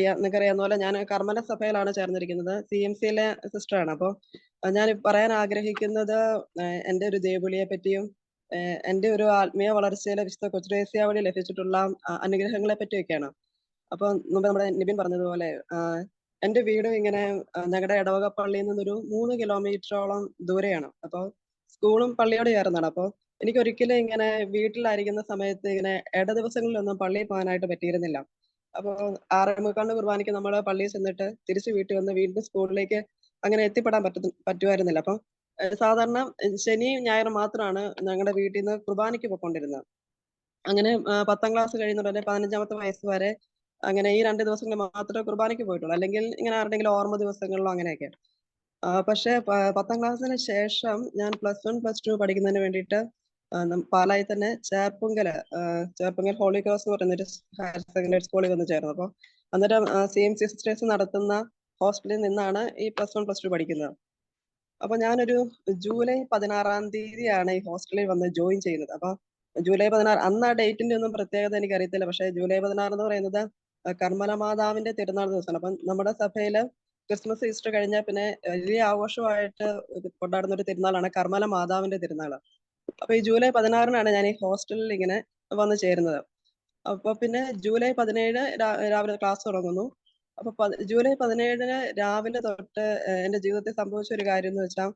അറിയാം നിങ്ങൾക്ക് അറിയാവുന്ന പോലെ ഞാൻ കർമ്മല സഭയിലാണ് ചേർന്നിരിക്കുന്നത്. സി എം സിയിലെ സിസ്റ്ററാണ് അപ്പോൾ ഞാൻ പറയാൻ ആഗ്രഹിക്കുന്നത് എന്റെ ഒരു ദേവുളിയെ പറ്റിയും എന്റെ ഒരു ആത്മീയ വളർച്ചയിലെ വിശുദ്ധ കൊച്ചുരേസ്യ വഴി ലഭിച്ചിട്ടുള്ള അനുഗ്രഹങ്ങളെ പറ്റിയൊക്കെയാണ്. അപ്പോൾ മുമ്പ് നമ്മുടെ നിബിൻ പറഞ്ഞതുപോലെ എന്റെ വീട് ഇങ്ങനെ ഞങ്ങളുടെ ഇടവക പള്ളിയിൽ നിന്നൊരു മൂന്ന് കിലോമീറ്ററോളം ദൂരെയാണ്. അപ്പോൾ സ്കൂളും പള്ളിയോട് ചേർന്നാണ്. അപ്പോൾ എനിക്ക് ഒരിക്കലും ഇങ്ങനെ വീട്ടിലായിരിക്കുന്ന സമയത്ത് ഇങ്ങനെ ഇട ദിവസങ്ങളിലൊന്നും പള്ളിയിൽ പോകാനായിട്ട് പറ്റിയിരുന്നില്ല. അപ്പോൾ ആറേമുക്കാലിന് കുർബാനയ്ക്ക് നമ്മൾ പള്ളിയിൽ ചെന്നിട്ട് തിരിച്ച് വീട്ടിൽ വന്ന് വീണ്ടും സ്കൂളിലേക്ക് അങ്ങനെ എത്തിപ്പെടാൻ പറ്റു പറ്റുമായിരുന്നില്ല. അപ്പം സാധാരണ ശനി ഞായർ മാത്രമാണ് ഞങ്ങളുടെ വീട്ടിൽ നിന്ന് കുർബാനയ്ക്ക് പോയിക്കൊണ്ടിരുന്നത്. അങ്ങനെ പത്താം ക്ലാസ് കഴിയുന്നുടനെ പതിനഞ്ചാമത്തെ വയസ്സ് വരെ അങ്ങനെ ഈ രണ്ട് ദിവസങ്ങൾ മാത്രമേ കുർബാനയ്ക്ക് പോയിട്ടുള്ളൂ. അല്ലെങ്കിൽ ഇങ്ങനെ ആരുടെങ്കിലും ഓർമ്മ ദിവസങ്ങളിലോ അങ്ങനെയൊക്കെ. പക്ഷേ പത്താം ക്ലാസ്സിന് ശേഷം ഞാൻ പ്ലസ് വൺ പ്ലസ് ടു പഠിക്കുന്നതിന് വേണ്ടിയിട്ട് പാലായിൽ തന്നെ ചേർപ്പുങ്കൽ ചേർപ്പുങ്കൽ ഹോളി ക്രോസ് എന്ന് പറയുന്ന ഒരു ഹയർ സെക്കൻഡറി സ്കൂളിൽ വന്ന് ചേർന്നു. അപ്പോൾ അന്നേരം സി എം സി സിസ്റ്റേഴ്സ് നടത്തുന്ന ഹോസ്റ്റലിൽ നിന്നാണ് ഈ പ്ലസ് വൺ പ്ലസ് ടു പഠിക്കുന്നത്. അപ്പൊ ഞാനൊരു ജൂലൈ പതിനാറാം തീയതിയാണ് ഈ ഹോസ്റ്റലിൽ വന്ന് ജോയിൻ ചെയ്യുന്നത്. അപ്പൊ ജൂലൈ പതിനാറ് അന്ന് ആ ഡേറ്റിന്റെ ഒന്നും പ്രത്യേകത എനിക്ക് അറിയത്തില്ല പക്ഷേ ജൂലൈ പതിനാറ് എന്ന് പറയുന്നത് കർമ്മല മാതാവിന്റെ തിരുനാൾ ദിവസമാണ്. അപ്പം നമ്മുടെ സഭയിൽ ക്രിസ്മസ് ഈസ്റ്റർ കഴിഞ്ഞാൽ പിന്നെ വലിയ ആഘോഷമായിട്ട് കൊണ്ടാടുന്ന ഒരു തിരുനാളാണ് കർമ്മല മാതാവിന്റെ തിരുനാൾ അപ്പൊ ഈ ജൂലൈ പതിനാറിനാണ് ഞാൻ ഈ ഹോസ്റ്റലിൽ ഇങ്ങനെ വന്നു ചേരുന്നത്. അപ്പൊ പിന്നെ ജൂലൈ പതിനേഴ് രാവിലെ ക്ലാസ് തുടങ്ങുന്നു. അപ്പൊ ജൂലൈ പതിനേഴിന് രാവിലെ തൊട്ട് എന്റെ ജീവിതത്തിൽ സംഭവിച്ച ഒരു കാര്യം എന്ന് വെച്ചാൽ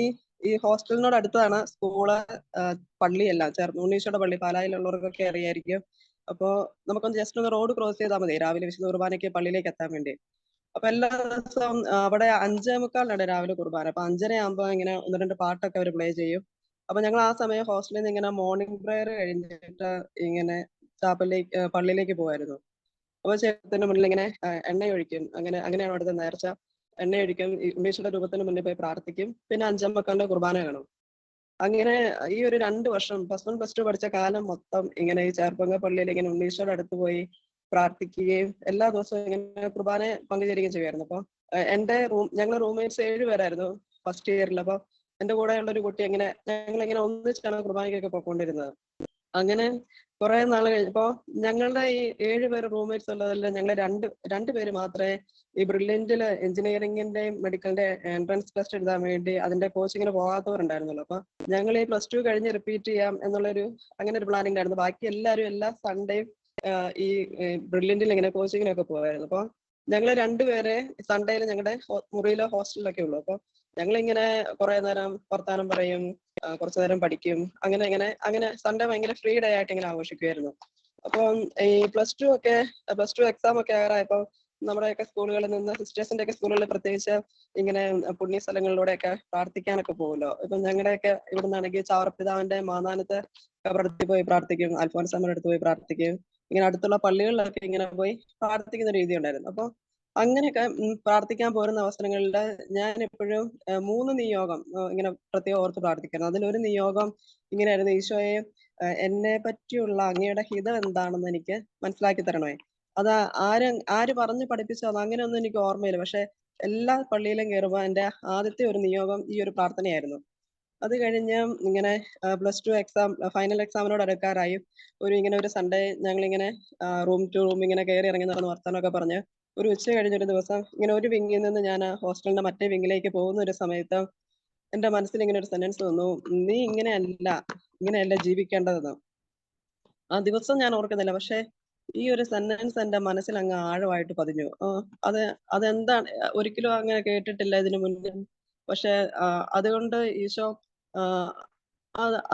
ഈ ഈ ഹോസ്റ്റലിനോട് അടുത്താണ് സ്കൂൾ പള്ളിയെല്ലാം. ചേർന്ന് ഉണ്ണീശോയുടെ പള്ളി പാലായിലുള്ളവർക്കൊക്കെ അറിയായിരിക്കും. അപ്പോ നമുക്കൊന്ന് ജസ്റ്റ് ഒന്ന് റോഡ് ക്രോസ് ചെയ്താൽ മതി രാവിലെ വിശുദ്ധ കുർബാനയ്ക്ക് പള്ളിയിലേക്ക് എത്താൻ വേണ്ടി. അപ്പൊ എല്ലാ ദിവസവും അവിടെ അഞ്ചേ മുക്കാലിനാണ് രാവിലെ കുർബാന. അപ്പൊ അഞ്ചര ആകുമ്പോ ഇങ്ങനെ ഒന്ന് രണ്ട് പാട്ടൊക്കെ അവർ പ്ലേ ചെയ്യും. അപ്പൊ ഞങ്ങൾ ആ സമയം ഹോസ്റ്റലിൽ നിന്ന് ഇങ്ങനെ മോർണിംഗ് പ്രെയർ കഴിഞ്ഞിട്ട് ഇങ്ങനെ ചാപ്പലിലേക്ക് പള്ളിയിലേക്ക് പോകുമായിരുന്നു അപ്പൊ ചേട്ടത്തിന്റെ മുന്നിൽ ഇങ്ങനെ എണ്ണ ഒഴിക്കും അങ്ങനെ അങ്ങനെയാണ് അവിടുത്തെ നേർച്ച. എണ്ണ ഒഴിക്കും രൂപത്തിന് മുന്നിൽ പോയി പ്രാർത്ഥിക്കും. പിന്നെ അഞ്ചാം മക്കളുടെ കുർബാന കാണും. അങ്ങനെ ഈ ഒരു രണ്ട് വർഷം പ്ലസ് വൺ പ്ലസ് ടു പഠിച്ച കാലം മൊത്തം ഇങ്ങനെ ഈ ചേർപ്പങ്ക പള്ളിയിൽ ഇങ്ങനെ ഉണ്ണീശോയുടെ അടുത്ത് പോയി പ്രാർത്ഥിക്കുകയും എല്ലാ ദിവസവും ഇങ്ങനെ കുർബാന പങ്കുചേരുകയും ചെയ്യുമായിരുന്നു. അപ്പൊ എന്റെ റൂം ഞങ്ങളുടെ റൂംമേറ്റ്സ് ഏഴ് പേരായിരുന്നു ഫസ്റ്റ് ഇയറിൽ അപ്പൊ എന്റെ കൂടെ ഉള്ള ഒരു കുട്ടി അങ്ങനെ ഞങ്ങൾ ഇങ്ങനെ ഒന്നിച്ചാണ് കുർബാനയ്ക്കൊക്കെ പോയിക്കൊണ്ടിരുന്നത്. അങ്ങനെ കുറെ നാൾ കഴിഞ്ഞപ്പോ ഞങ്ങളുടെ ഈ ഏഴ് പേര് റൂംമേറ്റ്സ് ഉള്ളതല്ല ഞങ്ങൾ രണ്ട് രണ്ട് പേര് മാത്രമേ ഈ ബ്രില്യന്റിൽ എഞ്ചിനീയറിംഗിന്റെയും മെഡിക്കലിന്റെ എൻട്രൻസ് ടെസ്റ്റ് എഴുതാൻ വേണ്ടി അതിന്റെ കോച്ചിങ്ങിന് പോകാത്തവരുണ്ടായിരുന്നല്ലോ. അപ്പൊ ഞങ്ങൾ ഈ പ്ലസ് ടു കഴിഞ്ഞ് റിപ്പീറ്റ് ചെയ്യാം എന്നുള്ളൊരു അങ്ങനെ ഒരു പ്ലാനിംഗ് ആയിരുന്നു ബാക്കി എല്ലാവരും എല്ലാ സൺഡേയും ഈ ബ്രില്യന്റിൽ ഇങ്ങനെ കോച്ചിങ്ങിനൊക്കെ പോകുമായിരുന്നു അപ്പൊ ഞങ്ങൾ രണ്ടുപേരെ സൺഡേയിൽ ഞങ്ങളുടെ മുറിയിലോ ഹോസ്റ്റലിലൊക്കെ ഉള്ളു. അപ്പൊ ഞങ്ങൾ ഇങ്ങനെ കുറെ നേരം വർത്താനം പറയും കുറച്ചു നേരം പഠിക്കും. അങ്ങനെ ഇങ്ങനെ അങ്ങനെ സൺഡേ ഭയങ്കര ഫ്രീ ഡേ ആയിട്ട് ഇങ്ങനെ ആഘോഷിക്കുമായിരുന്നു അപ്പം ഈ പ്ലസ് ടു ഒക്കെ പ്ലസ് ടു എക്സാം ഒക്കെ ആയപ്പോൾ നമ്മുടെയൊക്കെ സ്കൂളുകളിൽ നിന്ന് സിസ്റ്റേഴ്സിന്റെ ഒക്കെ സ്കൂളുകളിൽ പ്രത്യേകിച്ച് ഇങ്ങനെ പുണ്യ സ്ഥലങ്ങളിലൂടെയൊക്കെ പ്രാർത്ഥിക്കാനൊക്കെ പോകുമല്ലോ ഇപ്പൊ ഞങ്ങളുടെയൊക്കെ ഇവിടെ നിന്നാണെങ്കിൽ ചാവർപിതാവിന്റെ മാനാനത്ത് കബറത്തിൽ പോയി പ്രാർത്ഥിക്കും അൽഫോൻസാമ്മയുടെ അടുത്ത് പോയി പ്രാർത്ഥിക്കും. ഇങ്ങനെ അടുത്തുള്ള പള്ളികളിലൊക്കെ ഇങ്ങനെ പോയി പ്രാർത്ഥിക്കുന്ന രീതി ഉണ്ടായിരുന്നു അപ്പൊ അങ്ങനെയൊക്കെ പ്രാർത്ഥിക്കാൻ പോരുന്ന അവസരങ്ങളിൽ ഞാൻ എപ്പോഴും മൂന്ന് നിയോഗം ഇങ്ങനെ പ്രത്യേകം ഓർത്ത് പ്രാർത്ഥിക്കണം അതിലൊരു നിയോഗം ഇങ്ങനെയായിരുന്നു ഈശോയെ എന്നെ പറ്റിയുള്ള അങ്ങയുടെ ഹിതം എന്താണെന്ന് എനിക്ക് മനസ്സിലാക്കി തരണമേ. അത് ആര് ആര് പറഞ്ഞു അത് അങ്ങനെയൊന്നും എനിക്ക് ഓർമ്മയില്ല. പക്ഷെ എല്ലാ പള്ളിയിലും കയറുമ്പോൾ എന്റെ ആദ്യത്തെ ഒരു നിയോഗം ഈ ഒരു പ്രാർത്ഥനയായിരുന്നു. അത് കഴിഞ്ഞ് ഇങ്ങനെ പ്ലസ് ടു എക്സാം ഫൈനൽ എക്സാമിനോട് അടുക്കാറായി ഒരു ഇങ്ങനെ ഒരു സൺഡേ ഞങ്ങൾ ഇങ്ങനെ റൂം ടു റൂം ഇങ്ങനെ കയറി ഇറങ്ങി നടന്ന് വർത്താനമൊക്കെ പറഞ്ഞ് ഒരു ഉച്ച കഴിഞ്ഞൊരു ദിവസം ഇങ്ങനെ ഒരു വിങ്ങിൽ നിന്ന് ഞാൻ ആ ഹോസ്റ്റലിന്റെ മറ്റേ വിങ്ങിലേക്ക് പോകുന്ന ഒരു സമയത്ത് എന്റെ മനസ്സിൽ ഇങ്ങനെ ഒരു സെന്റൻസ് വന്നു. നീ ഇങ്ങനെയല്ല ഇങ്ങനെയല്ല ജീവിക്കേണ്ടതെന്ന്. ആ ദിവസം ഞാൻ ഓർക്കുന്നില്ല. പക്ഷെ ഈ ഒരു സെന്റൻസ് എന്റെ മനസ്സിൽ അങ്ങ് ആഴമായിട്ട് പതിഞ്ഞു. അത് അതെന്താണ്? ഒരിക്കലും അങ്ങനെ കേട്ടിട്ടില്ല ഇതിനു മുന്നേ. പക്ഷെ അതുകൊണ്ട് ഈശോ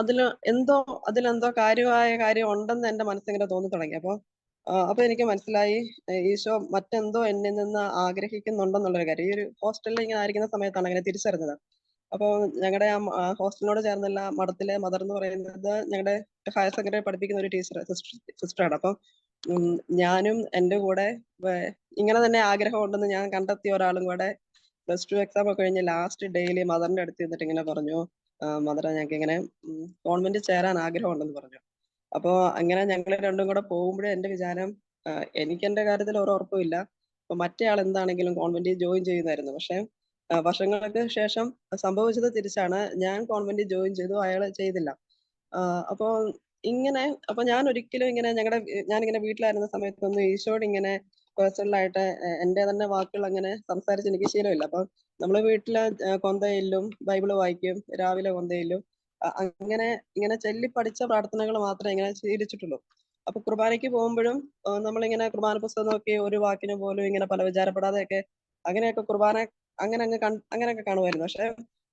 അതിൽ എന്തോ അതിലെന്തോ കാര്യമായ കാര്യം ഉണ്ടെന്ന് എന്റെ മനസ്സിങ്ങനെ തോന്നി തുടങ്ങി അപ്പൊ ആ, അപ്പൊ എനിക്ക് മനസ്സിലായി. ഈശോ മറ്റെന്തോ എന്നിൽ നിന്ന് ആഗ്രഹിക്കുന്നുണ്ടെന്നുള്ളൊരു കാര്യം. ഈ ഒരു ഹോസ്റ്റലിൽ ഇങ്ങനെ ആയിരിക്കുന്ന സമയത്താണ് അങ്ങനെ തിരിച്ചറിഞ്ഞത്. അപ്പൊ ഞങ്ങളുടെ ആ ഹോസ്റ്റലിനോട് ചേർന്നുള്ള മഠത്തിലെ മദർ എന്ന് പറയുന്നത് ഞങ്ങളുടെ ഹയർ സെക്കൻഡറി പഠിപ്പിക്കുന്ന ഒരു ടീച്ചർ സിസ്റ്ററാണ്. അപ്പം ഞാനും എന്റെ കൂടെ ഇങ്ങനെ തന്നെ ആഗ്രഹം ഉണ്ടെന്ന് ഞാൻ കണ്ടെത്തിയ ഒരാളും കൂടെ പ്ലസ് ടു എക്സാം ഒക്കെ കഴിഞ്ഞ് ലാസ്റ്റ് ഡെയിലി മദറിന്റെ അടുത്ത് ചെന്നിട്ട് ഇങ്ങനെ പറഞ്ഞു. മദറെ ഞങ്ങൾക്ക് ഇങ്ങനെ കോൺവെന്റിൽ ചേരാൻ ആഗ്രഹം ഉണ്ടെന്ന് പറഞ്ഞു. അപ്പോ അങ്ങനെ ഞങ്ങൾ രണ്ടും കൂടെ പോകുമ്പോഴേ എന്റെ വിചാരം എനിക്ക് എന്റെ കാര്യത്തിൽ ഒരു ഉറപ്പുമില്ല അപ്പൊ മറ്റേ ആൾ എന്താണെങ്കിലും കോൺവെന്റിൽ ജോയിൻ ചെയ്യുന്നായിരുന്നു പക്ഷെ വർഷങ്ങൾക്ക് ശേഷം സംഭവിച്ചത് തിരിച്ചാണ് ഞാൻ കോൺവെന്റിൽ ജോയിൻ ചെയ്തു അയാൾ ചെയ്തില്ല അപ്പോ ഇങ്ങനെ അപ്പൊ ഞാൻ ഒരിക്കലും ഇങ്ങനെ ഞങ്ങളുടെ ഞാൻ ഇങ്ങനെ വീട്ടിലായിരുന്ന സമയത്തൊന്നും ഈശോട് ഇങ്ങനെ പേഴ്സണലായിട്ട് എ എന്റെ തന്നെ വാക്കുകൾ അങ്ങനെ സംസാരിച്ച് എനിക്ക് ശീലമില്ല. അപ്പൊ നമ്മൾ വീട്ടിൽ കൊന്തയിലും ബൈബിൾ വായിക്കും, രാവിലെ കൊന്ത ചൊല്ലും. അ അങ്ങനെ ഇങ്ങനെ ചൊല്ലി പഠിച്ച പ്രാർത്ഥനകൾ മാത്രമേ ഇങ്ങനെ ശീലിച്ചിട്ടുള്ളൂ. അപ്പൊ കുർബാനയ്ക്ക് പോകുമ്പോഴും നമ്മളിങ്ങനെ കുർബാന പുസ്തകം നോക്കി ഒരു വാക്കിന് പോലും ഇങ്ങനെ പല വിചാരപ്പെടാതെയൊക്കെ അങ്ങനെയൊക്കെ കുർബാന അങ്ങനെ അങ്ങ് അങ്ങനെയൊക്കെ കാണുമായിരുന്നു. പക്ഷെ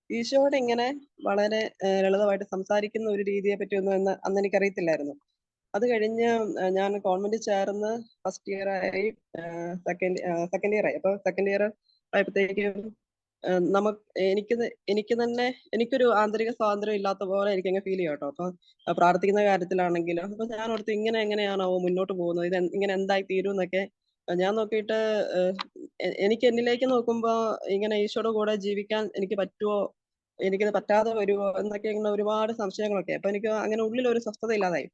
ഈശോയോട് ഇങ്ങനെ വളരെ ലളിതമായിട്ട് സംസാരിക്കുന്ന ഒരു രീതിയെ പറ്റിയൊന്നും എന്ന് അന്ന് എനിക്കറിയത്തില്ലായിരുന്നു. അത് കഴിഞ്ഞ് ഞാൻ കോൺവെന്റിൽ ചേർന്ന് ഫസ്റ്റ് ഇയർ ആയി സെക്കൻഡ് സെക്കൻഡ് ഇയർ ആയി. അപ്പൊ സെക്കൻഡ് ഇയർ ആയപ്പോഴത്തേക്കും നമുക്ക് എനിക്ക് എനിക്ക് തന്നെ എനിക്കൊരു ആന്തരിക സ്വാതന്ത്ര്യം ഇല്ലാത്ത പോലെ എനിക്ക് അങ്ങ് ഫീൽ ചെയ്യും കേട്ടോ. അപ്പൊ പ്രാർത്ഥിക്കുന്ന കാര്യത്തിലാണെങ്കിലും അപ്പൊ ഞാൻ ഓർത്തു ഇങ്ങനെ എങ്ങനെയാണാവോ മുന്നോട്ട് പോകുന്നത്? ഇത് ഇങ്ങനെ എന്തായി തീരും എന്നൊക്കെ ഞാൻ നോക്കിയിട്ട് എനിക്ക് എന്നിലേക്ക് നോക്കുമ്പോ ഇങ്ങനെ ഈശോയുടെ കൂടെ ജീവിക്കാൻ എനിക്ക് പറ്റുമോ എനിക്കത് പറ്റാതെ വരുമോ എന്നൊക്കെ ഇങ്ങനെ ഒരുപാട് സംശയങ്ങളൊക്കെ. അപ്പൊ എനിക്ക് അങ്ങനെ ഉള്ളിൽ ഒരു സ്വസ്ഥത ഇല്ലാതായി.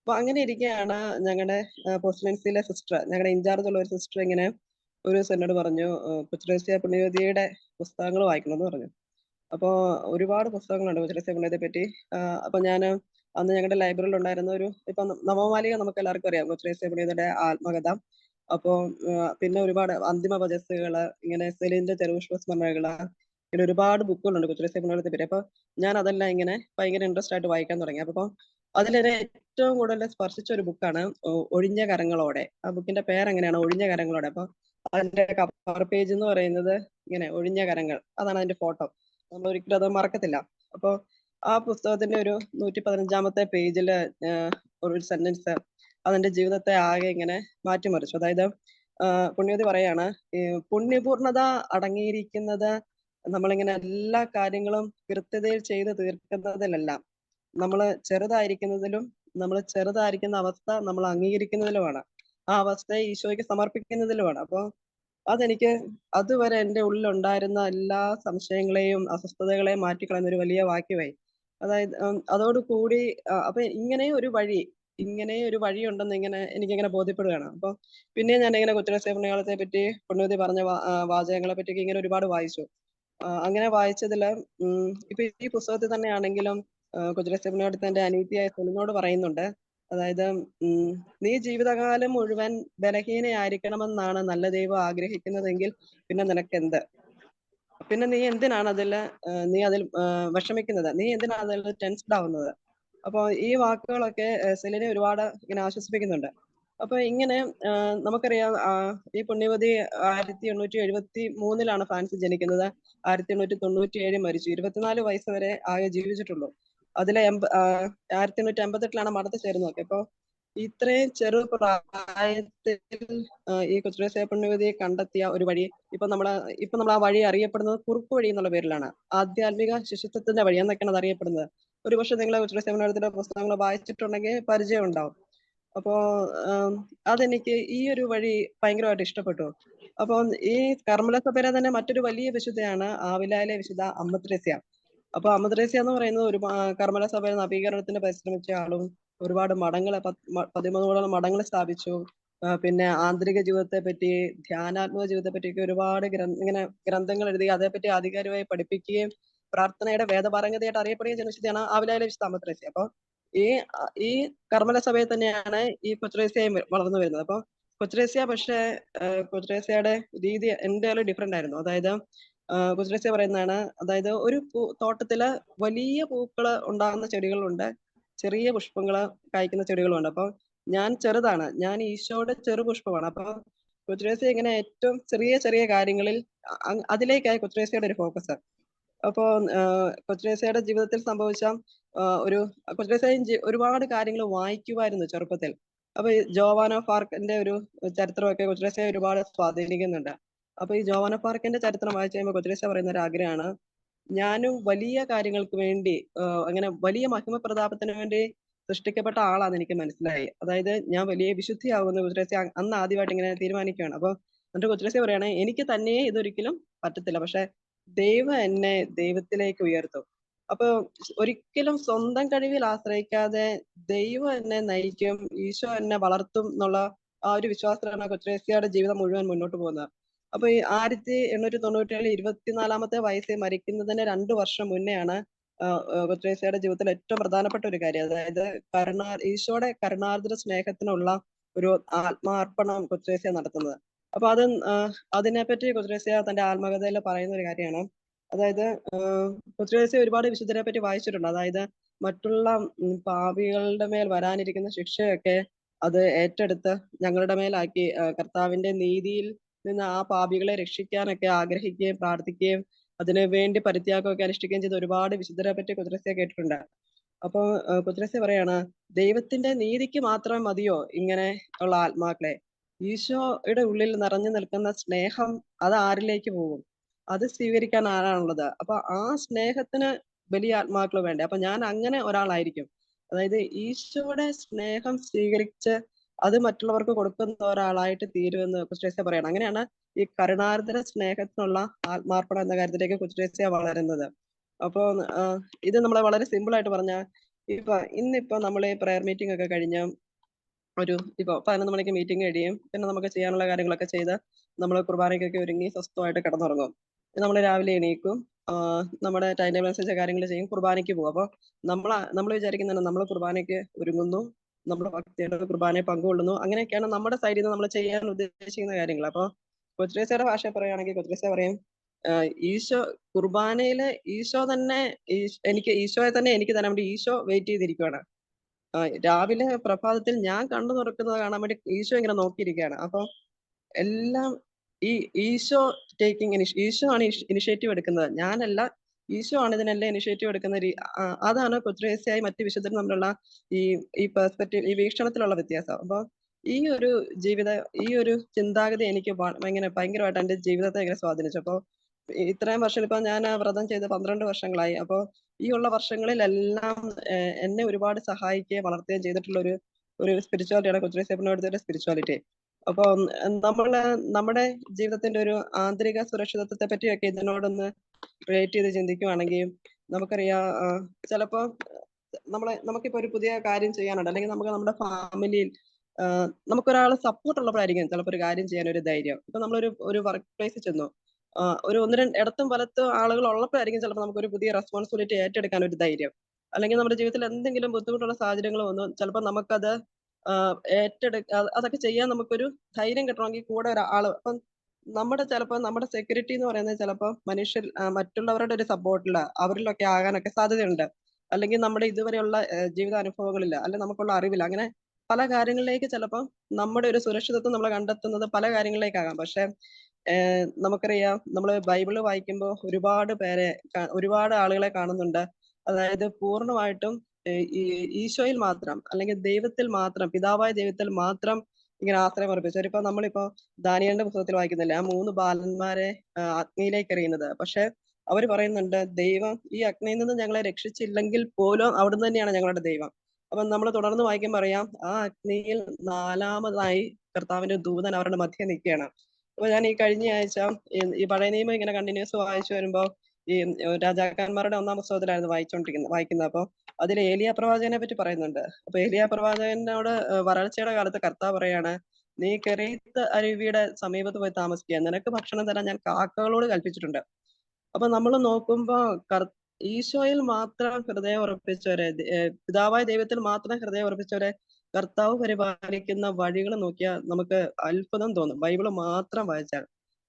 അപ്പൊ അങ്ങനെ ഇരിക്കെയാണ് ഞങ്ങളുടെ പോസ്റ്റ്‌മെൻസിലെ സിസ്റ്റർ ഞങ്ങളുടെ ഇൻചാർജ് ഉള്ള ഒരു സിസ്റ്റർ ഇങ്ങനെ ഒരു ദിവസം എന്നോട് പറഞ്ഞു ഏഹ് കൊച്ചുത്രേസ്യ പുണ്യവതിയുടെ പുസ്തകങ്ങൾ വായിക്കണമെന്ന് പറഞ്ഞു. അപ്പോൾ ഒരുപാട് പുസ്തകങ്ങളുണ്ട് കൊച്ചുത്രേസ്യ പുണ്യവതിയെ പറ്റി. അപ്പോൾ അപ്പൊ ഞാൻ അന്ന് ഞങ്ങളുടെ ലൈബ്രറിയിൽ ഉണ്ടായിരുന്ന ഒരു ഇപ്പം നവമാലിക നമുക്ക് എല്ലാവർക്കും അറിയാം കൊച്ചുത്രേസ്യ പുണ്യവതിയുടെ ആത്മകഥ. അപ്പോൾ പിന്നെ ഒരുപാട് അന്തിമ വചസ്സുകൾ, ഇങ്ങനെ സെലിന്റെ ചെറുപുഷ്പ സ്മരണകൾ, ഇങ്ങനെ ഒരുപാട് ബുക്കുകളുണ്ട് കൊച്ചുത്രേസ്യ പുണ്യവതിയെ പറ്റി. അപ്പൊ ഞാൻ അതെല്ലാം ഇങ്ങനെ ഭയങ്കര ഇൻട്രസ്റ്റ് ആയിട്ട് വായിക്കാൻ തുടങ്ങി. അപ്പൊ അതിലെന്നെ ഏറ്റവും കൂടുതൽ സ്പർശിച്ച ഒരു ബുക്കാണ് ഒഴിഞ്ഞ കരങ്ങളോടെ. ആ ബുക്കിന്റെ പേര് പേരെങ്ങനെയാണ് ഒഴിഞ്ഞ കരങ്ങളോടെ. അപ്പൊ അതിന്റെ കവർ പേജ് എന്ന് പറയുന്നത് ഇങ്ങനെ ഒഴിഞ്ഞ കരങ്ങൾ. അതാണ് അതിന്റെ ഫോട്ടോ. നമ്മൾ ഒരിക്കലും അത് മറക്കത്തില്ല. അപ്പൊ ആ പുസ്തകത്തിന്റെ ഒരു 115ാമത്തെ പേജിൽ ഏഹ് ഒരു സെന്റൻസ് അതിന്റെ ജീവിതത്തെ ആകെ ഇങ്ങനെ മാറ്റിമറിച്ചു. അതായത് പുണ്യതി പറയാണ് പുണ്യപൂർണത അടങ്ങിയിരിക്കുന്നത് നമ്മളിങ്ങനെ എല്ലാ കാര്യങ്ങളും കൃത്യതയിൽ ചെയ്ത് തീർക്കുന്നതിലല്ല. നമ്മൾ ചെറുതായിരിക്കുന്നതിലും നമ്മൾ ചെറുതായിരിക്കുന്ന അവസ്ഥ നമ്മൾ അംഗീകരിക്കുന്നതിലുമാണ്. ആ അവസ്ഥയെ ഈശോയ്ക്ക് സമർപ്പിക്കുന്നതിലുമാണ്. അപ്പൊ അതെനിക്ക് അതുവരെ എന്റെ ഉള്ളിലുണ്ടായിരുന്ന എല്ലാ സംശയങ്ങളെയും അസ്വസ്ഥതകളെയും മാറ്റിക്കളയുന്ന ഒരു വലിയ വാക്യമായി. അതായത് അതോട് അതോടുകൂടി അപ്പൊ ഇങ്ങനെ ഒരു വഴി ഇങ്ങനെ ഒരു വഴിയുണ്ടെന്ന് ഇങ്ങനെ എനിക്കിങ്ങനെ ബോധ്യപ്പെടുകയാണ്. അപ്പൊ പിന്നെ ഞാൻ ഇങ്ങനെ പുണ്യകാലത്തെ പറ്റി പുണ്യവതി പറഞ്ഞ പറ്റി വാചകങ്ങളെ പറ്റിയൊക്കെ ഇങ്ങനെ ഒരുപാട് വായിച്ചു. അങ്ങനെ വായിച്ചതിൽ ഇപ്പൊ ഈ പുസ്തകത്തിൽ തന്നെയാണെങ്കിലും പുണ്യവതി തന്റെ അനിയത്തിയായ സെലിനോട് പറയുന്നുണ്ട്. അതായത് "നീ ജീവിതകാലം മുഴുവൻ ബലഹീനയായിരിക്കണമെന്നാണ് നല്ല ദൈവം ആഗ്രഹിക്കുന്നതെങ്കിൽ പിന്നെ നിനക്കെന്ത്? പിന്നെ നീ എന്തിനാണ് അതിൽ നീ അതിൽ വിഷമിക്കുന്നത്? നീ എന്തിനാണ് അതിൽ ടെൻസ്ഡ് ആവുന്നത്?" അപ്പോൾ ഈ വാക്കുകളൊക്കെ സെലിനെ ഒരുപാട് ഇങ്ങനെ ആശ്വസിപ്പിക്കുന്നുണ്ട്. അപ്പൊ ഇങ്ങനെ നമുക്കറിയാം ഈ പുണ്യവതി 1873 ഫ്രാൻസിൽ ജനിക്കുന്നത്. 1897 മരിച്ചു. 24 വയസ്സ് വരെ ആകെ ജീവിച്ചിട്ടുള്ളൂ. അതിലെ എൺപ ആഹ് 1888ലാണ് മഠത്തിൽ ചേരുന്നതൊക്കെ. അപ്പൊ ഇത്രയും ചെറു പ്രായത്തിൽ ഈ കൊച്ചുത്രേസ്യ പുണ്യവതി കണ്ടെത്തിയ ഒരു വഴി ഇപ്പൊ നമ്മൾ ഇപ്പൊ നമ്മൾ ആ വഴി അറിയപ്പെടുന്നത് കുറുപ്പ് വഴി എന്നുള്ള പേരിലാണ്. ആധ്യാത്മിക ശിശുത്വത്തിന്റെ വഴി എന്നൊക്കെയാണ് അത് അറിയപ്പെടുന്നത്. ഒരു പക്ഷെ നിങ്ങൾ പുണ്യവതിയുടെ പുസ്തകങ്ങൾ വായിച്ചിട്ടുണ്ടെങ്കിൽ പരിചയം ഉണ്ടാവും. അപ്പോ അതെനിക്ക് ഈ ഒരു വഴി ഭയങ്കരമായിട്ട് ഇഷ്ടപ്പെട്ടു. അപ്പൊ ഈ കർമ്മല സഭയിലെ തന്നെ മറ്റൊരു വലിയ വിശുദ്ധയാണ് ആവിലായിലെ വിശുദ്ധ അമ്മ ത്രേസ്യ. അപ്പൊ അമ്മ എന്ന് പറയുന്നത് ഒരു കർമ്മല സഭയുടെ നവീകരണത്തിന് പരിശ്രമിച്ച ആളും ഒരുപാട് മഠങ്ങൾ പതിമൂന്നോളം മ 13ഓളം മഠങ്ങൾ സ്ഥാപിച്ചു. പിന്നെ ആന്തരിക ജീവിതത്തെ പറ്റി, ധ്യാനാത്മക ജീവിതത്തെ പറ്റിയൊക്കെ ഒരുപാട് ഇങ്ങനെ ഗ്രന്ഥങ്ങൾ എഴുതി അതേപ്പറ്റി ആധികാരികമായി പഠിപ്പിക്കുകയും പ്രാർത്ഥനയുടെ വേദപാരംഗതയായിട്ട് അറിയപ്പെടുകയും ചെയ്യുന്ന വിശുദ്ധയാണ് ആവിലായ വിശുദ്ധ അമ്മ അപ്പൊ ഈ ഈ കർമ്മല സഭയിൽ തന്നെയാണ് ഈ കൊച്ചുത്രേസ്യയും വളർന്നു വരുന്നത്. അപ്പൊ കൊച്ചുത്രേസ്യ പക്ഷേ ഏഹ് കൊച്ചുത്രേസ്യയുടെ രീതി എന്റേലും ഡിഫറെന്റ് ആയിരുന്നു. അതായത് കൊച്ചുത്രേസ്യ പറയുന്നതാണ് അതായത് ഒരു പൂ തോട്ടത്തിൽ വലിയ പൂക്കൾ ഉണ്ടാകുന്ന ചെടികളുണ്ട്. ചെറിയ പുഷ്പങ്ങൾ കായ്ക്കുന്ന ചെടികളുണ്ട് അപ്പൊ ഞാൻ ചെറുതാണ്. ഞാൻ ഈശോയുടെ ചെറു പുഷ്പമാണ് അപ്പൊ കൊച്ചുത്രേസ്യ ഇങ്ങനെ ഏറ്റവും ചെറിയ ചെറിയ കാര്യങ്ങളിൽ അതിലേക്കായി കൊച്ചുത്രേസ്യയുടെ ഒരു ഫോക്കസ്. അപ്പോ ഏഹ് കൊച്ചുത്രേസ്യയുടെ ജീവിതത്തിൽ സംഭവിച്ച ഒരു കൊച്ചുത്രേസ്യ ജി ഒരുപാട് കാര്യങ്ങൾ വായിക്കുമായിരുന്നു ചെറുപ്പത്തിൽ. അപ്പൊ ജോവാനോ ഫാർക്കിന്റെ ഒരു ചരിത്രമൊക്കെ കൊച്ചുത്രേസ്യയെ ഒരുപാട് സ്വാധീനിക്കുന്നുണ്ട്. അപ്പൊ ഈ ജോവാന പാർക്കിന്റെ ചരിത്രം വായിച്ചു കഴിയുമ്പോൾ കൊച്ചുത്രേസ്യ പറയുന്ന ഒരു ആഗ്രഹമാണ് ഞാനും വലിയ കാര്യങ്ങൾക്ക് വേണ്ടി അങ്ങനെ വലിയ മഹിമ പ്രതാപത്തിന് വേണ്ടി സൃഷ്ടിക്കപ്പെട്ട ആളാന്ന് എനിക്ക് മനസ്സിലായി. അതായത് ഞാൻ വലിയ വിശുദ്ധിയാവുന്ന കൊച്ചുത്രേസ്യ അന്ന് ആദ്യമായിട്ട് ഇങ്ങനെ തീരുമാനിക്കുകയാണ്. അപ്പൊ എന്നിട്ട് കൊച്ചുത്രേസ്യ പറയാണ് എനിക്ക് തന്നെ ഇതൊരിക്കലും പറ്റത്തില്ല. പക്ഷെ ദൈവം എന്നെ ദൈവത്തിലേക്ക് ഉയർത്തും. അപ്പൊ ഒരിക്കലും സ്വന്തം കഴിവിൽ ആശ്രയിക്കാതെ ദൈവം എന്നെ നയിക്കും, ഈശോ എന്നെ വളർത്തും എന്നുള്ള ആ ഒരു വിശ്വാസത്തിലാണ് കൊച്ചുത്രേസ്യയുടെ ജീവിതം മുഴുവൻ മുന്നോട്ട് പോകുന്നത്. അപ്പൊ ഈ 1897 24ാമത്തെ വയസ്സിൽ മരിക്കുന്നതിന് രണ്ടു വർഷം മുന്നെയാണ് ആഹ് ജീവിതത്തിൽ ഏറ്റവും പ്രധാനപ്പെട്ട ഒരു കാര്യം. അതായത് കരുണാ ഈശോയുടെ കരുണാർദ്ര സ്നേഹത്തിനുള്ള ഒരു ആത്മാർപ്പണം കൊച്ചുത്രേസ്യ നടത്തുന്നത്. അപ്പൊ അത് അതിനെ അതിനെപ്പറ്റി കൊച്ചുത്രേസ്യ തന്റെ ആത്മകഥയിൽ പറയുന്ന ഒരു കാര്യമാണ്. അതായത് ആഹ് ഒരുപാട് വിശുദ്ധരെ പറ്റി വായിച്ചിട്ടുണ്ട്. അതായത് മറ്റുള്ള പാപികളുടെ മേൽ വരാനിരിക്കുന്ന ശിക്ഷയൊക്കെ അത് ഏറ്റെടുത്ത് ഞങ്ങളുടെ മേലാക്കി കർത്താവിന്റെ നീതിയിൽ നിന്ന് ആ പാപികളെ രക്ഷിക്കാനൊക്കെ ആഗ്രഹിക്കുകയും പ്രാർത്ഥിക്കുകയും അതിനു വേണ്ടി പരിത്യാഗമൊക്കെ അനുഷ്ഠിക്കുകയും ചെയ്ത ഒരുപാട് വിശുദ്ധരെ പറ്റി കുദ്രസ്യ കേട്ടിട്ടുണ്ട്. അപ്പൊ കുദ്രസ്യ പറയാണ് ദൈവത്തിന്റെ നീതിക്ക് മാത്രം മതിയോ ഇങ്ങനെ ഉള്ള ആത്മാക്കളെ? ഈശോയുടെ ഉള്ളിൽ നിറഞ്ഞു നിൽക്കുന്ന സ്നേഹം അത് ആരിലേക്ക് പോകും? അത് സ്വീകരിക്കാൻ ആരാണുള്ളത്? അപ്പൊ ആ സ്നേഹത്തിന് വലിയ ആത്മാക്കൾ വേണ്ടേ? അപ്പൊ ഞാൻ അങ്ങനെ ഒരാളായിരിക്കും. അതായത് ഈശോയുടെ സ്നേഹം സ്വീകരിച്ച് അത് മറ്റുള്ളവർക്ക് കൊടുക്കുന്ന ഒരാളായിട്ട് തീരുമെന്ന് കൊച്ചുത്രേസ്യ പറയണം അങ്ങനെയാണ് ഈ കരുണാർദ്ര സ്നേഹത്തിനുള്ള ആത്മാർപ്പണം എന്ന കാര്യത്തിലേക്ക് കൊച്ചുത്രേസ്യ വളരുന്നത്. അപ്പോൾ ഇത് നമ്മളെ വളരെ സിമ്പിൾ ആയിട്ട് പറഞ്ഞ ഇപ്പൊ ഇന്നിപ്പോ നമ്മൾ ഈ പ്രയർ മീറ്റിംഗ് ഒക്കെ കഴിഞ്ഞ് ഒരു ഇപ്പൊ 11 മണിക്ക് മീറ്റിംഗ് കഴിയും. പിന്നെ നമുക്ക് ചെയ്യാനുള്ള കാര്യങ്ങളൊക്കെ ചെയ്ത് നമ്മൾ കുർബാനയ്ക്കൊക്കെ ഒരുങ്ങി സ്വസ്ഥമായിട്ട് കിടന്നുറങ്ങും. നമ്മൾ രാവിലെ എണീക്കും. നമ്മുടെ ടൈം ടേബിൾ അനുസരിച്ച് കാര്യങ്ങൾ ചെയ്യും. കുർബാനയ്ക്ക് പോകും. അപ്പൊ നമ്മൾ നമ്മൾ വിചാരിക്കുന്നതാണ് നമ്മൾ കുർബാനയ്ക്ക് ഒരുങ്ങുന്നു. നമ്മൾ ഭക്തിയുടെ കുർബാനയെ പങ്കുകൊള്ളുന്നു. അങ്ങനെയൊക്കെയാണ് നമ്മുടെ സൈഡിൽ നിന്ന് നമ്മൾ ചെയ്യാൻ ഉദ്ദേശിക്കുന്ന കാര്യങ്ങൾ. അപ്പൊ കൊച്ചുത്രേസ്യയുടെ ഭാഷ പറയുകയാണെങ്കിൽ കൊച്ചുത്രേസ്യ പറയും ഈശോ കുർബാനയിൽ ഈശോ തന്നെ എനിക്ക് ഈശോയെ തന്നെ എനിക്ക് തരാൻ വേണ്ടി ഈശോ വെയിറ്റ് ചെയ്തിരിക്കുകയാണ്. രാവിലെ പ്രഭാതത്തിൽ ഞാൻ കണ്ടു തുറക്കുന്നത് കാണാൻ വേണ്ടി ഈശോ ഇങ്ങനെ നോക്കിയിരിക്കുകയാണ്. അപ്പൊ എല്ലാം ഈ ഈശോ ടേക്കിംഗ് ഈശോ ആണ് ഇനിഷ്യേറ്റീവ് എടുക്കുന്നത്. ഞാനല്ല. ഈശോ ആണ് ഇതിനെല്ലാം ഇനിഷ്യേറ്റീവ് എടുക്കുന്ന അതാണ് കൊച്ചുത്രേസ്യയും മറ്റ് വിശുദ്ധരും തമ്മിലുള്ള ഈ ഈ പെർസ്പെക്റ്റീവ് ഈ വീക്ഷണത്തിലുള്ള വ്യത്യാസം. അപ്പൊ ഈ ഒരു ജീവിത ഈ ഒരു ചിന്താഗതി എനിക്ക് ഭയങ്കര ഭയങ്കരമായിട്ട് എന്റെ ജീവിതത്തെ ഭയങ്കര സ്വാധീനിച്ചു. അപ്പൊ ഇത്രയും വർഷം ഇപ്പൊ ഞാൻ വ്രതം ചെയ്ത് 12 വർഷങ്ങളായി. അപ്പൊ ഈ ഉള്ള വർഷങ്ങളിലെല്ലാം എന്നെ ഒരുപാട് സഹായിക്കുകയും വളർത്തുകയും ചെയ്തിട്ടുള്ള ഒരു ഒരു സ്പിരിച്വാലിറ്റിയാണ് കൊച്ചുത്രേസ്യ പുണ്യവതിയുടെ സ്പിരിച്വാലിറ്റി. അപ്പൊ നമ്മൾ നമ്മുടെ ജീവിതത്തിന്റെ ഒരു ആന്തരിക സുരക്ഷിതത്വത്തെ പറ്റിയൊക്കെ ഇതിനോടൊന്ന് റിലേറ്റ് ചെയ്ത് ചിന്തിക്കുവാണെങ്കിൽ നമുക്കറിയാം ചിലപ്പോ നമ്മളെ നമുക്കിപ്പോ ഒരു പുതിയ കാര്യം ചെയ്യാനുണ്ട്. അല്ലെങ്കിൽ നമുക്ക് നമ്മുടെ ഫാമിലിയിൽ നമുക്കൊരാളെ സപ്പോർട്ട് ഉള്ളപ്പോഴായിരിക്കും ചിലപ്പോ ഒരു കാര്യം ചെയ്യാൻ ഒരു ധൈര്യം. ഇപ്പൊ നമ്മളൊരു ഒരു വർക്ക് പ്ലേസിൽ ചെന്നു. ഒരു ഒന്ന് രണ്ട് ഇടത്തും വലത്തും ആളുകൾ ഉള്ളപ്പോഴായിരിക്കും ചിലപ്പോൾ നമുക്കൊരു പുതിയ റെസ്പോൺസിബിലിറ്റി ഏറ്റെടുക്കാൻ ഒരു ധൈര്യം. അല്ലെങ്കിൽ നമ്മുടെ ജീവിതത്തിൽ എന്തെങ്കിലും ബുദ്ധിമുട്ടുള്ള സാഹചര്യങ്ങൾ വന്നു ചിലപ്പോൾ നമുക്കത് ഏറ്റെടുക്ക ഏറ്റെടു അതൊക്കെ ചെയ്യാൻ നമുക്കൊരു ധൈര്യം കിട്ടണമെങ്കിൽ കൂടെ ഒരാൾ ഇപ്പം നമ്മുടെ ചിലപ്പോൾ നമ്മുടെ സെക്യൂരിറ്റി എന്ന് പറയുന്നത് ചിലപ്പോൾ മനുഷ്യർ മറ്റുള്ളവരുടെ ഒരു സപ്പോർട്ടിൽ അവരിലൊക്കെ ആകാനൊക്കെ സാധ്യതയുണ്ട്. അല്ലെങ്കിൽ നമ്മുടെ ഇതുവരെയുള്ള ജീവിത അനുഭവങ്ങളില്ല അല്ലെങ്കിൽ നമുക്കുള്ള അറിവില്ല അങ്ങനെ പല കാര്യങ്ങളിലേക്ക് ചിലപ്പോൾ നമ്മുടെ ഒരു സുരക്ഷിതത്വം നമ്മൾ കണ്ടെത്തുന്നത് പല കാര്യങ്ങളിലേക്കാകാം. പക്ഷെ നമുക്കറിയാം നമ്മൾ ബൈബിൾ വായിക്കുമ്പോൾ ഒരുപാട് പേരെ ഒരുപാട് ആളുകളെ കാണുന്നുണ്ട്. അതായത് പൂർണമായിട്ടും ഈശോയിൽ മാത്രം അല്ലെങ്കിൽ ദൈവത്തിൽ മാത്രം പിതാവായ ദൈവത്തിൽ മാത്രം ഇങ്ങനെ ആശ്രയം ഉറപ്പിച്ചു ഇപ്പൊ നമ്മളിപ്പോ ദാനിയേലിന്റെ പുസ്തകത്തിൽ വായിക്കുന്നില്ലേ ആ മൂന്ന് ബാലന്മാരെ അഗ്നിയിലേക്ക് എറിയുന്നത്. പക്ഷെ അവർ പറയുന്നുണ്ട് ദൈവം ഈ അഗ്നിയിൽ നിന്ന് ഞങ്ങളെ രക്ഷിച്ചില്ലെങ്കിൽ പോലും അവിടുന്ന് തന്നെയാണ് ഞങ്ങളുടെ ദൈവം. അപ്പൊ നമ്മൾ തുടർന്ന് വായിക്കുമ്പോ അറിയാം ആ അഗ്നിയിൽ നാലാമതായി കർത്താവിന്റെ ദൂതൻ അവരുടെ മധ്യേ നിൽക്കുകയാണ്. അപ്പൊ ഞാൻ ഈ കഴിഞ്ഞ ആഴ്ച ഈ പഴയ നിയമം ഇങ്ങനെ കണ്ടിന്യൂസ് വായിച്ചു വരുമ്പോ ഈ രാജാക്കന്മാരുടെ ഒന്നാം പുസ്തകത്തിലായിരുന്നു വായിച്ചുകൊണ്ടിരിക്കുന്നത് വായിക്കുന്നത്. അപ്പൊ അതിൽ ഏലിയ പ്രവാചകനെ പറ്റി പറയുന്നുണ്ട്. അപ്പൊ ഏലിയ പ്രവാചകനോട് വരൾച്ചയുടെ കാലത്ത് കർത്താവ് പറയാണ് നീ കെറീത്ത് അരുവിയുടെ സമീപത്ത് പോയി താമസിക്കുക. നിനക്ക് ഭക്ഷണം തരാൻ ഞാൻ കാക്കകളോട് കൽപ്പിച്ചിട്ടുണ്ട്. അപ്പൊ നമ്മൾ നോക്കുമ്പോ കർ ഈശോയിൽ മാത്രം ഹൃദയം ഉറപ്പിച്ചവരെ പിതാവായ ദൈവത്തിൽ മാത്രം ഹൃദയം ഉറപ്പിച്ചവരെ കർത്താവ് പരിപാലിക്കുന്ന വഴികൾ നോക്കിയാൽ നമുക്ക് അത്ഭുതം തോന്നും. ബൈബിൾ മാത്രം വായിച്ചാൽ.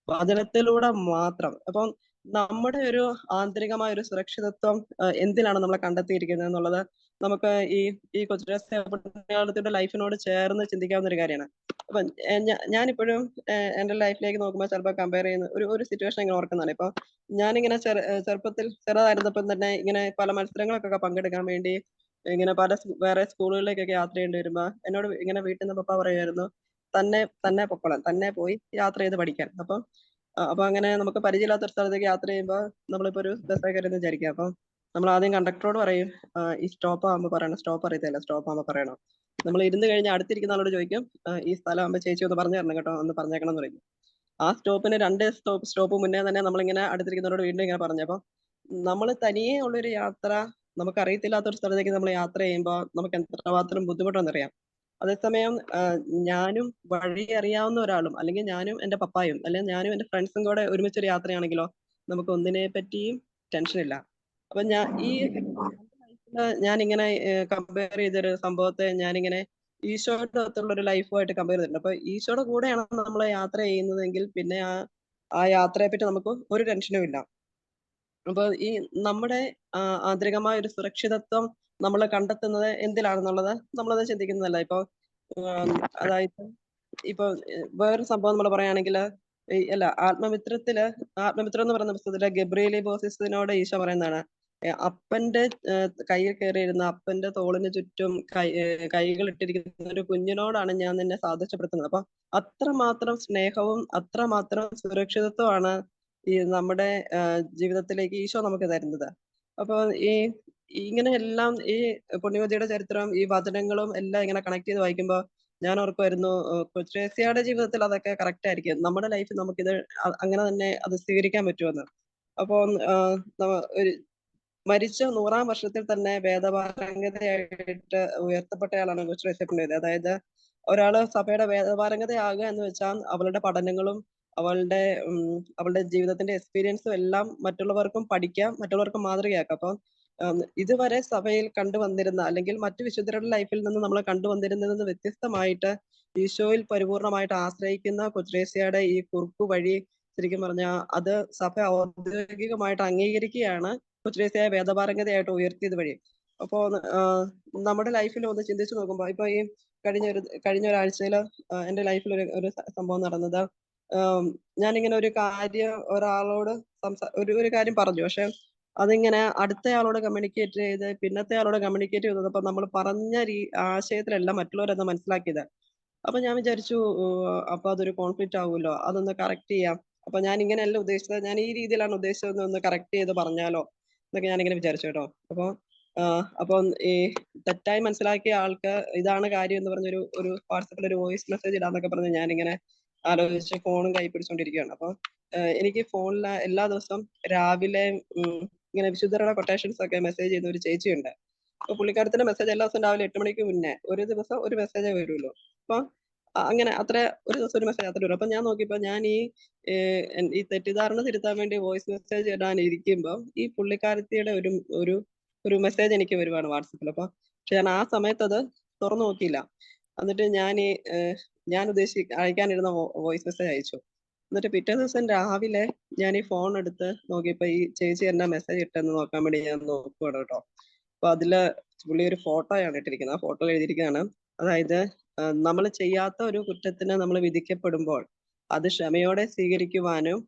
വചനത്തിലൂടെ മാത്രം. അപ്പം നമ്മുടെ ഒരു ആന്തരികമായ ഒരു സുരക്ഷിതത്വം എന്തിനാണ് നമ്മൾ കണ്ടെത്തിയിരിക്കുന്നത് എന്നുള്ളത് നമുക്ക് ഈ ഈ പുണ്യാളത്തിയുടെ ലൈഫിനോട് ചേർന്ന് ചിന്തിക്കാവുന്ന ഒരു കാര്യമാണ്. അപ്പൊ ഞാനിപ്പോഴും എന്റെ ലൈഫിലേക്ക് നോക്കുമ്പോൾ ചിലപ്പോൾ കമ്പയർ ചെയ്യുന്ന ഒരു ഒരു സിറ്റുവേഷൻ ഇങ്ങനെ ഓർക്കുന്നതാണ്. ഇപ്പൊ ഞാനിങ്ങനെ ചെറു ചെറുപ്പത്തിൽ ചെറുതായിരുന്നപ്പം തന്നെ ഇങ്ങനെ പല മത്സരങ്ങൾക്കൊക്കെ പങ്കെടുക്കാൻ വേണ്ടി ഇങ്ങനെ പല വേറെ സ്കൂളുകളിലേക്കൊക്കെ യാത്ര ചെയ്യേണ്ടി വരുമ്പോ എന്നോട് ഇങ്ങനെ വീട്ടിൽ നിന്ന് പപ്പ പറയുമായിരുന്നു തന്നെ തന്നെ പൊക്കോളാൻ. തന്നെ പോയി യാത്ര ചെയ്ത് പഠിക്കാൻ. അപ്പം അപ്പൊ അങ്ങനെ നമുക്ക് പരിചയമില്ലാത്ത ഒരു സ്ഥലത്തേക്ക് യാത്ര ചെയ്യുമ്പോ നമ്മളിപ്പോ ഒരു ബസ്സിൽ കയറി വിചാരിക്കുക. അപ്പൊ നമ്മൾ ആദ്യം കണ്ടക്ടറോട് പറയും ഈ സ്റ്റോപ്പ് ആകുമ്പോ പറയണം. സ്റ്റോപ്പ് അറിയത്തില്ല. സ്റ്റോപ്പ് ആകുമ്പോ പറയണം. നമ്മൾ ഇരുന്ന് കഴിഞ്ഞ് അടുത്തിരിക്കുന്ന ആളോട് ചോദിക്കും ഈ സ്ഥലം ആകുമ്പോ ചേച്ചി ഒന്ന് പറഞ്ഞു തരണം കേട്ടോ ഒന്ന് പറഞ്ഞേക്കണം എന്ന് പറയും. ആ സ്റ്റോപ്പിന് രണ്ട് സ്റ്റോപ്പ് സ്റ്റോപ്പ് മുന്നേ തന്നെ നമ്മളിങ്ങനെ അടുത്തിരിക്കുന്നവരോട് വീണ്ടും ഇങ്ങനെ പറഞ്ഞു. നമ്മൾ തനിയേ ഉള്ളൊരു യാത്ര നമുക്കറിയത്തില്ലാത്ത ഒരു സ്ഥലത്തേക്ക് നമ്മൾ യാത്ര ചെയ്യുമ്പോൾ നമുക്ക് എത്രമാത്രം ബുദ്ധിമുട്ടാണെന്നറിയാം. അതേസമയം ഞാനും വഴി അറിയാവുന്ന ഒരാളും അല്ലെങ്കിൽ ഞാനും എന്റെ പപ്പായും അല്ലെങ്കിൽ ഞാനും എന്റെ ഫ്രണ്ട്സും കൂടെ ഒരുമിച്ചൊരു യാത്രയാണെങ്കിലോ നമുക്ക് ഒന്നിനെ പറ്റിയും ടെൻഷൻ ഇല്ല. അപ്പൊ ഞാൻ ഈ ഞാൻ ഇങ്ങനെ കമ്പയർ ചെയ്തൊരു സംഭവത്തെ ഞാനിങ്ങനെ ഈശോയുടെ അകത്തുള്ള ഒരു ലൈഫുമായിട്ട് കമ്പയർ ചെയ്തിട്ടുണ്ട്. അപ്പൊ ഈശോയുടെ കൂടെയാണ് നമ്മൾ യാത്ര ചെയ്യുന്നതെങ്കിൽ പിന്നെ ആ ആ യാത്രയെ പറ്റി നമുക്ക് ഒരു ടെൻഷനും ഇല്ല. അപ്പൊ ഈ നമ്മുടെ ആന്തരികമായ ഒരു സുരക്ഷിതത്വം നമ്മൾ കണ്ടെത്തുന്നത് എന്തിലാണെന്നുള്ളത് നമ്മളത് ചിന്തിക്കുന്നതല്ല. ഇപ്പൊ അതായത് ഇപ്പൊ വേറൊരു സംഭവം നമ്മൾ പറയുകയാണെങ്കിൽ അല്ല ആത്മമിത്രത്തിൽ ആത്മമിത്രം എന്ന് പറയുന്ന പുസ്തകത്തിൽ ഗബ്രിയേൽ ബോസിസിനോട് ഈശോ പറയുന്നതാണ്. അപ്പന്റെ കയ്യിൽ കയറിയിരുന്ന അപ്പന്റെ തോളിന് ചുറ്റും കൈ കൈകൾ ഇട്ടിരിക്കുന്ന ഒരു കുഞ്ഞിനോടാണ് ഞാൻ നിന്നെ സാദൃശ്യപ്പെടുത്തുന്നത്. അപ്പൊ അത്രമാത്രം സ്നേഹവും അത്രമാത്രം സുരക്ഷിതത്വമാണ് ഈ നമ്മുടെ ജീവിതത്തിലേക്ക് ഈശോ നമുക്ക് തരുന്നത്. അപ്പൊ ഈ ഇങ്ങനെ എല്ലാം ഈ പുണ്യവതിയുടെ ചരിത്രം ഈ വചനങ്ങളും എല്ലാം ഇങ്ങനെ കണക്ട് ചെയ്ത് വായിക്കുമ്പോൾ ഞാൻ ഓർക്കുമായിരുന്നു കൊച്ചേസിയുടെ ജീവിതത്തിൽ അതൊക്കെ കറക്റ്റ് ആയിരിക്കും. നമ്മുടെ ലൈഫിൽ നമുക്കിത് അങ്ങനെ തന്നെ അത് സ്വീകരിക്കാൻ പറ്റുമെന്ന്. അപ്പോൾ ഒരു മരിച്ച നൂറാം വർഷത്തിൽ തന്നെ വേദപാരംഗതയായിട്ട് ഉയർത്തപ്പെട്ടയാളാണ് കൊച്ചുറേസ്യ പുണ്യവതി അതായത് ഒരാൾ സഭയുടെ വേദപാരംഗതയാകുക എന്ന് വെച്ചാൽ അവളുടെ പഠനങ്ങളും അവളുടെ അവളുടെ ജീവിതത്തിന്റെ എക്സ്പീരിയൻസും എല്ലാം മറ്റുള്ളവർക്കും പഠിക്കാം മറ്റുള്ളവർക്കും മാതൃകയാക്കാം. അപ്പം ഇതുവരെ സഭയിൽ കണ്ടുവന്നിരുന്ന അല്ലെങ്കിൽ മറ്റു വിശുദ്ധരുടെ ലൈഫിൽ നിന്ന് നമ്മൾ കണ്ടുവന്നിരുന്നതിൽ നിന്ന് വ്യത്യസ്തമായിട്ട് ഈശോയിൽ പരിപൂർണമായിട്ട് ആശ്രയിക്കുന്ന കൊച്ചുറേസ്യയുടെ ഈ കുറുക്കു വഴി ശരിക്കും പറഞ്ഞാൽ അത് സഭ ഔദ്യോഗികമായിട്ട് അംഗീകരിക്കുകയാണ് കൊച്ചുരേസ്യയെ വേദപാരംഗതയായിട്ട് ഉയർത്തിയത് വഴി. അപ്പോ നമ്മുടെ ലൈഫിൽ ഒന്ന് ചിന്തിച്ചു നോക്കുമ്പോൾ ഇപ്പൊ ഈ കഴിഞ്ഞ ഒരു കഴിഞ്ഞ ഒരാഴ്ചയിൽ എന്റെ ലൈഫിൽ ഒരു ഒരു സംഭവം നടന്നത്. ഞാനിങ്ങനെ ഒരു കാര്യം ഒരാളോട് സംസാ ഒരു ഒരു കാര്യം പറഞ്ഞു. പക്ഷെ അതിങ്ങനെ അടുത്തയാളോട് കമ്മ്യൂണിക്കേറ്റ് ചെയ്ത് പിന്നത്തെ ആളോട് കമ്മ്യൂണിക്കേറ്റ് ചെയ്തപ്പോൾ നമ്മൾ പറഞ്ഞ രീ ആശയത്തിലല്ല മറ്റുള്ളവരെന്ന് മനസ്സിലാക്കിയത്. അപ്പൊ ഞാൻ വിചാരിച്ചു അപ്പൊ അതൊരു കോൺഫ്ലിക്റ്റ് ആവുമല്ലോ അതൊന്ന് കറക്റ്റ് ചെയ്യാം. അപ്പൊ ഞാൻ ഇങ്ങനെയല്ല ഉദ്ദേശിച്ചത്. ഞാൻ ഈ രീതിയിലാണ് ഉദ്ദേശിച്ചത് ഒന്ന് കറക്റ്റ് ചെയ്ത് പറഞ്ഞാലോ എന്നൊക്കെ ഞാനിങ്ങനെ വിചാരിച്ചു കേട്ടോ. അപ്പൊ അപ്പൊ അപ്പം ഈ തെറ്റായി മനസ്സിലാക്കിയ ആൾക്ക് ഇതാണ് കാര്യം എന്ന് പറഞ്ഞൊരു ഒരു വാട്സപ്പിൽ ഒരു വോയിസ് മെസ്സേജ് ഇടാന്നൊക്കെ പറഞ്ഞ് ഞാനിങ്ങനെ ആലോചിച്ച് ഫോണും കൈ പിടിച്ചുകൊണ്ടിരിക്കുകയാണ് അപ്പൊ എനിക്ക് ഫോണിൽ എല്ലാ ദിവസവും രാവിലെ ഇങ്ങനെ വിശുദ്ധരുടെ കൊട്ടേഷൻസ് ഒക്കെ മെസ്സേജ് ചെയ്യുന്ന ഒരു ചേച്ചിയുണ്ട്. അപ്പൊ പുള്ളിക്കാരത്തിന്റെ മെസ്സേജ് എല്ലാ ദിവസവും രാവിലെ എട്ട് മണിക്ക് മുന്നേ ഒരു ദിവസം ഒരു മെസ്സേജേ വരുള്ളൂ. അപ്പൊ അങ്ങനെ അത്ര ഒരു ദിവസം ഒരു മെസ്സേജ് അത്ര വരും അപ്പൊ ഞാൻ നോക്കിയപ്പോ ഞാൻ ഈ ഈ തെറ്റിദ്ധാരണ തിരുത്താൻ വേണ്ടി വോയിസ് മെസ്സേജ് ഇടാൻ ഇരിക്കുമ്പോ ഈ പുള്ളിക്കാരത്തിയുടെ ഒരു ഒരു ഒരു മെസ്സേജ് എനിക്ക് വരുവാണ് വാട്സപ്പിൽ അപ്പൊ പക്ഷെ ഞാൻ ആ സമയത്ത് അത് തുറന്നു നോക്കിയില്ല. എന്നിട്ട് ഞാൻ ഞാൻ ഉദ്ദേശി അയക്കാനിരുന്ന വോയിസ് മെസ്സേജ് അയച്ചു. എന്നിട്ട് പിറ്റേ ദിവസം രാവിലെ ഞാൻ ഈ ഫോൺ എടുത്ത് നോക്കിയപ്പോ ഈ ചേച്ചി എന്നാ മെസ്സേജ് ഇട്ടെന്ന് നോക്കാൻ വേണ്ടി ഞാൻ നോക്കുവാണ് കേട്ടോ. അപ്പൊ അതിൽ പുള്ളി ഒരു ഫോട്ടോയാണ് ഇട്ടിരിക്കുന്നത്. ആ ഫോട്ടോയിൽ എഴുതിയിരിക്കുകയാണ്. അതായത് നമ്മൾ ചെയ്യാത്ത ഒരു കുറ്റത്തിന് നമ്മൾ വിധിക്കപ്പെടുമ്പോൾ അത് ക്ഷമയോടെ സ്വീകരിക്കുവാനും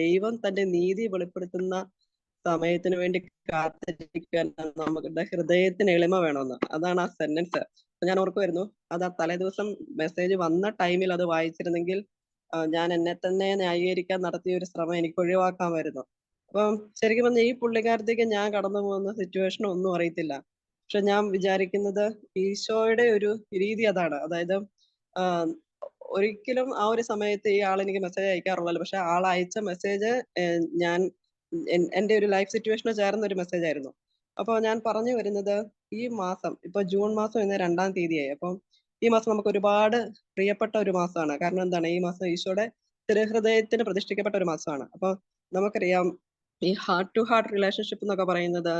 ദൈവം തന്റെ നീതി വെളിപ്പെടുത്തുന്ന സമയത്തിന് വേണ്ടി കാത്തിരിക്കാൻ നമ്മുടെ ഹൃദയത്തിന് എളിമ വേണമെന്ന്. അതാണ് ആ സെന്റൻസ്. ഞാൻ ഓർക്കുമായിരുന്നു അത് ആ തലേ ദിവസം മെസ്സേജ് വന്ന ടൈമിൽ അത് വായിച്ചിരുന്നെങ്കിൽ ഞാൻ എന്നെ തന്നെ ന്യായീകരിക്കാൻ നടത്തിയ ഒരു ശ്രമം എനിക്ക് ഒഴിവാക്കാമായിരുന്നു. അപ്പം ശരിക്കും പറഞ്ഞാൽ ഈ പുള്ളിക്കാരത്തേക്ക് ഞാൻ കടന്നു പോകുന്ന സിറ്റുവേഷൻ ഒന്നും അറിയത്തില്ല. പക്ഷെ ഞാൻ വിചാരിക്കുന്നത് ഈശോയുടെ ഒരു രീതി അതാണ്. അതായത് ഒരിക്കലും ആ ഒരു സമയത്ത് ഈ ആൾ എനിക്ക് മെസ്സേജ് അയക്കാറുള്ളല്ലോ പക്ഷെ ആൾ അയച്ച മെസ്സേജ് ഞാൻ എന്റെ ഒരു ലൈഫ് സിറ്റുവേഷന് ചേർന്ന ഒരു മെസ്സേജ് ആയിരുന്നു. അപ്പോൾ ഞാൻ പറഞ്ഞു വരുന്നത് ഈ മാസം ഇപ്പൊ ജൂൺ മാസം ഇന്ന് രണ്ടാം തീയതിയായി. അപ്പം ഈ മാസം നമുക്ക് ഒരുപാട് പ്രിയപ്പെട്ട ഒരു മാസമാണ്. കാരണം എന്താണ്? ഈ മാസം ഈശോയുടെ തിരുഹൃദയത്തിന് പ്രതിഷ്ഠിക്കപ്പെട്ട ഒരു മാസമാണ്. അപ്പൊ നമുക്കറിയാം ഈ ഹാർട്ട് ടു ഹാർട്ട് റിലേഷൻഷിപ്പ് എന്നൊക്കെ പറയുന്നത്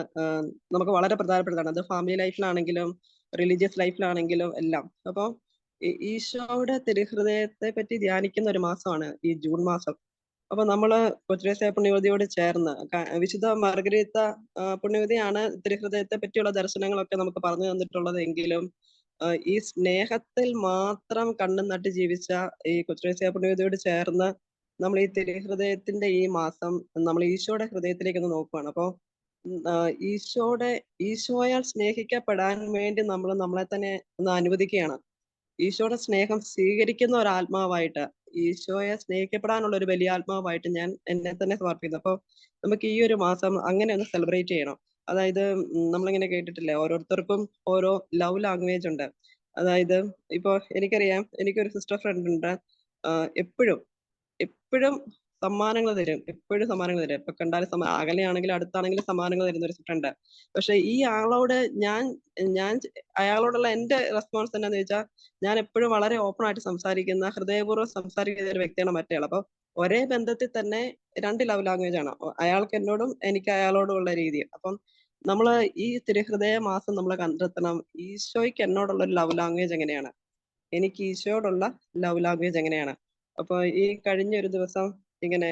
നമുക്ക് വളരെ പ്രധാനപ്പെട്ടതാണ്. അത് ഫാമിലി ലൈഫിലാണെങ്കിലും റിലീജിയസ് ലൈഫിലാണെങ്കിലും എല്ലാം. അപ്പൊ ഈ ഈശോയുടെ തിരുഹൃദയത്തെ പറ്റി ധ്യാനിക്കുന്ന ഒരു മാസമാണ് ഈ ജൂൺ മാസം. അപ്പൊ നമ്മൾ കൊച്ചുരേസ പുണ്യവതിയോട് ചേർന്ന് വിശുദ്ധ മാർഗരീത്ത പുണ്യവതിയാണ് തിരുഹൃദയത്തെ പറ്റിയുള്ള ദർശനങ്ങളൊക്കെ നമുക്ക് പറഞ്ഞു തന്നിട്ടുള്ളത് എങ്കിലും ഈ സ്നേഹത്തിൽ മാത്രം കണ്ണും നട്ട് ജീവിച്ച ഈ കൊച്ചുരേസ പുണ്യവതിയോട് ചേർന്ന് നമ്മൾ ഈ തിരുഹൃദയത്തിന്റെ ഈ മാസം നമ്മൾ ഈശോയുടെ ഹൃദയത്തിലേക്ക് ഒന്ന് നോക്കുകയാണ് അപ്പൊ ഉം, ഈശോയുടെ ഈശോയാൽ സ്നേഹിക്കപ്പെടാൻ വേണ്ടി നമ്മൾ നമ്മളെ തന്നെ ഒന്ന് അനുവദിക്കുകയാണ്. ഈശോയുടെ സ്നേഹം സ്വീകരിക്കുന്ന ഒരു ആത്മാവായിട്ട് ഈശോയെ സ്നേഹിക്കപ്പെടാനുള്ള ഒരു വലിയ ആത്മാവായിട്ട് ഞാൻ എന്നെ തന്നെ സമർപ്പിക്കുന്നു. അപ്പൊ നമുക്ക് ഈ ഒരു മാസം അങ്ങനെ ഒന്ന് സെലിബ്രേറ്റ് ചെയ്യണം. അതായത് നമ്മളിങ്ങനെ കേട്ടിട്ടില്ലേ ഓരോരുത്തർക്കും ഓരോ ലവ് ലാംഗ്വേജ് ഉണ്ട്. അതായത് ഇപ്പൊ എനിക്കറിയാം എനിക്കൊരു സിസ്റ്റർ ഫ്രണ്ട് ഉണ്ട്. എപ്പോഴും എപ്പോഴും സമ്മാനങ്ങൾ തരും എപ്പോഴും സമ്മാനങ്ങൾ തരും എപ്പൊ കണ്ടാലും സമ്മാ അകലെയാണെങ്കിലും അടുത്താണെങ്കിലും സമ്മാനങ്ങൾ തരുന്ന ഒരു ഫ്രണ്ട് പക്ഷെ ഈ ആളോട് ഞാൻ ഞാൻ അയാളോടുള്ള എന്റെ റെസ്പോൺസ് എന്താന്ന് ചോദിച്ചാൽ ഞാൻ എപ്പോഴും വളരെ ഓപ്പൺ ആയിട്ട് സംസാരിക്കുന്ന ഹൃദയപൂർവം സംസാരിക്കുന്ന ഒരു വ്യക്തിയാണ് മറ്റേയാൾ അപ്പൊ ഒരേ ബന്ധത്തിൽ തന്നെ രണ്ട് ലവ് ലാംഗ്വേജ് ആണ്. അയാൾക്ക് എന്നോടും എനിക്ക് അയാളോടും ഉള്ള രീതി. അപ്പം നമ്മൾ ഈ തിരുഹൃദയ മാസം നമ്മൾ കണ്ടെത്തണം ഈശോയ്ക്ക് എന്നോടുള്ള ഒരു ലവ് ലാംഗ്വേജ് എങ്ങനെയാണ്? എനിക്ക് ഈശോയോടുള്ള ലവ് ലാംഗ്വേജ് എങ്ങനെയാണ്? അപ്പൊ ഈ കഴിഞ്ഞ ഒരു ദിവസം ഇങ്ങനെ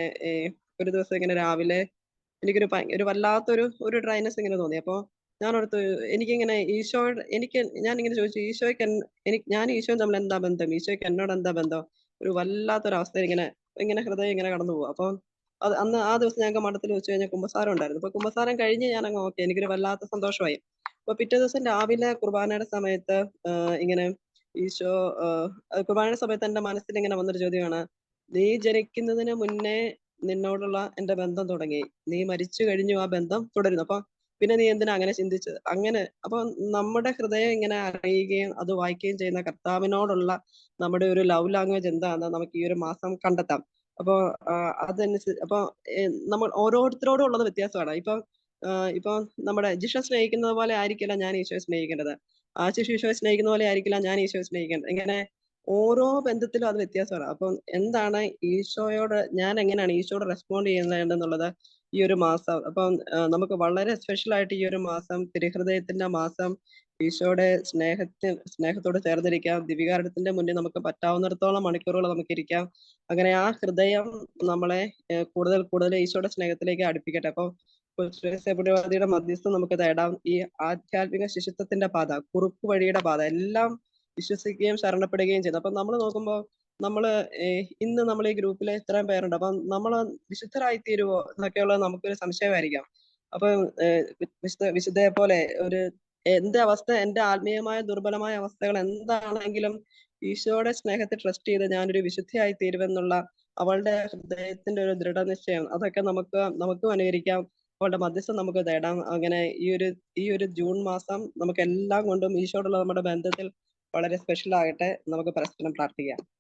ഒരു ദിവസം ഇങ്ങനെ രാവിലെ എനിക്കൊരു ഒരു വല്ലാത്തൊരു ഒരു ഡ്രൈനസ് ഇങ്ങനെ തോന്നി. അപ്പോൾ ഞാൻ ഓർത്ത് എനിക്കിങ്ങനെ ഈശോ എനിക്ക് ഞാൻ ഇങ്ങനെ ചോദിച്ചു ഈശോയ്ക്ക് എനിക്ക് ഞാൻ ഈശോയും തമ്മിൽ എന്താ ബന്ധം? ഈശോയ്ക്ക് എന്നോട് എന്താ ബന്ധം? ഒരു വല്ലാത്തൊരു അവസ്ഥയിൽ ഇങ്ങനെ ഇങ്ങനെ ഹൃദയം ഇങ്ങനെ കടന്നു പോകും അപ്പോൾ അത് അന്ന് ആ ദിവസം ഞങ്ങൾക്ക് മഠത്തിൽ വെച്ച് കഴിഞ്ഞാൽ കുമ്പസാരം ഉണ്ടായിരുന്നു. അപ്പൊ കുമ്പസാരം കഴിഞ്ഞ് ഞാൻ അങ്ങ് ഓക്കെ. എനിക്കൊരു വല്ലാത്ത സന്തോഷമായി. അപ്പോൾ പിറ്റേ ദിവസം രാവിലെ കുർബാനയുടെ സമയത്ത് ഇങ്ങനെ ഈശോ കുർബാനയുടെ സമയത്ത് എന്റെ മനസ്സിൽ ഇങ്ങനെ വന്നൊരു ചോദ്യമാണ്. നീ ജനിക്കുന്നതിന് മുന്നേ നിന്നോടുള്ള എന്റെ ബന്ധം തുടങ്ങി. നീ മരിച്ചു കഴിഞ്ഞു ആ ബന്ധം തുടരുന്നു. അപ്പൊ പിന്നെ നീ എന്തിനാ അങ്ങനെ ചിന്തിച്ചത്? അങ്ങനെ അപ്പൊ നമ്മുടെ ഹൃദയം ഇങ്ങനെ അറിയുകയും അത് വായിക്കുകയും ചെയ്യുന്ന കർത്താവിനോടുള്ള നമ്മുടെ ഒരു ലവ് ലാംഗ്വേജ് എന്താണെന്ന് നമുക്ക് ഈ ഒരു മാസം കണ്ടെത്താം. അപ്പൊ അതനുസരിച്ച് അതനുസ അപ്പൊ നമ്മൾ ഓരോരുത്തരോടും ഉള്ളത് വ്യത്യാസമാണ്. ഇപ്പൊ ഇപ്പം നമ്മുടെ ജിഷ സ്നേഹിക്കുന്നത് പോലെ ആയിരിക്കില്ല ഞാൻ ഈശോയെ സ്നേഹിക്കേണ്ടത്. ആശിഷ് ഈശോയെ സ്നേഹിക്കുന്ന പോലെ ആയിരിക്കില്ല ഞാൻ ഈശോയെ സ്നേഹിക്കേണ്ടത്. ഇങ്ങനെ ഓരോ ബന്ധത്തിലും അത് വ്യത്യാസമാണ്. അപ്പം എന്താണ് ഈശോയോട് ഞാൻ എങ്ങനെയാണ് ഈശോയോട് റെസ്പോണ്ട് ചെയ്യുന്നതെന്നുള്ളത് ഈ ഒരു മാസം അപ്പം നമുക്ക് വളരെ സ്പെഷ്യൽ ആയിട്ട് ഈ ഒരു മാസം തിരുഹൃദയത്തിന്റെ മാസം ഈശോയുടെ സ്നേഹത്തിന് സ്നേഹത്തോട് ചേർന്നിരിക്കാം. ദിവ്യകാരുണ്യത്തിന്റെ മുന്നിൽ നമുക്ക് പറ്റാവുന്നിടത്തോളം മണിക്കൂറുകൾ നമുക്ക് ഇരിക്കാം. അങ്ങനെ ആ ഹൃദയം നമ്മളെ കൂടുതൽ കൂടുതൽ ഈശോയുടെ സ്നേഹത്തിലേക്ക് അടുപ്പിക്കട്ടെ. അപ്പൊ പുണ്യവതിയുടെ മധ്യസ്ഥം നമുക്ക് തേടാം. ഈ ആധ്യാത്മിക ശിശുത്വത്തിന്റെ പാത, കുറുക്കു വഴിയുടെ പാത എല്ലാം വിശ്വസിക്കുകയും ശരണപ്പെടുകയും ചെയ്യുന്നു. അപ്പൊ നമ്മൾ നോക്കുമ്പോൾ നമ്മൾ ഇന്ന് നമ്മൾ ഈ ഗ്രൂപ്പിൽ ഇത്രയും പേരുണ്ട്. അപ്പം നമ്മൾ വിശുദ്ധരായി തീരുവോ എന്നൊക്കെയുള്ള നമുക്കൊരു സംശയമായിരിക്കാം. അപ്പൊ വിശുദ്ധ വിശുദ്ധയെ പോലെ ഒരു എന്റെ അവസ്ഥ എന്റെ ആത്മീയമായ ദുർബലമായ അവസ്ഥകൾ എന്താണെങ്കിലും ഈശോയുടെ സ്നേഹത്തെ ട്രസ്റ്റ് ചെയ്ത് ഞാനൊരു വിശുദ്ധയായി തീരുമെന്നുള്ള അവളുടെ ഹൃദയത്തിന്റെ ഒരു ദൃഢനിശ്ചയം അതൊക്കെ നമുക്ക് നമുക്കും അനുകരിക്കാം. അവളുടെ മധ്യസ്ഥം നമുക്ക് തേടാം. അങ്ങനെ ഈ ഒരു ഈ ഒരു ജൂൺ മാസം നമുക്ക് എല്ലാം കൊണ്ടും ഈശോയോടുള്ള നമ്മുടെ ബന്ധത്തിൽ വളരെ സ്പെഷ്യൽ ആകട്ടെ. നമുക്ക് പരസ്പരം പ്രാർത്ഥിക്കാം.